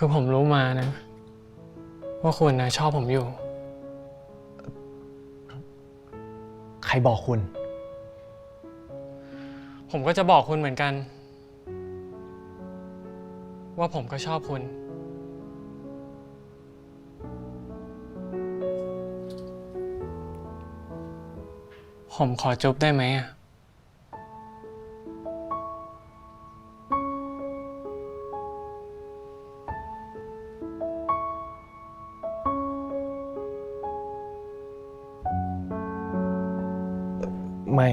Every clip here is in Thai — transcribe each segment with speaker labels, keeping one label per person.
Speaker 1: คือผมรู้มานะ ว่าคุณนะชอบผมอยู่
Speaker 2: ใครบอกคุณ
Speaker 1: ผมก็จะบอกคุณเหมือนกัน ว่าผมก็ชอบคุณ ผมขอจุ๊บได้ไหมอะ
Speaker 2: ไม่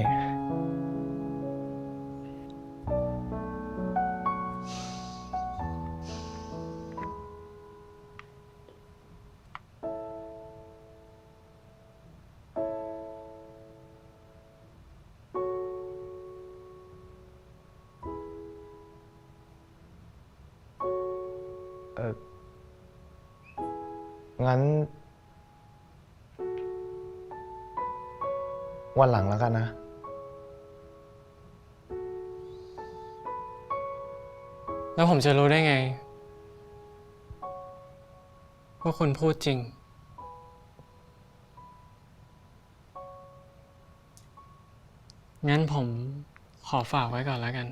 Speaker 2: เอองั้น วันหลังแล้วกันนะ
Speaker 1: แล้วผมจะรู้ได้ไง ว่าคุณพูดจริง งั้นผมขอฝากไว้ก่อนแล้วกัน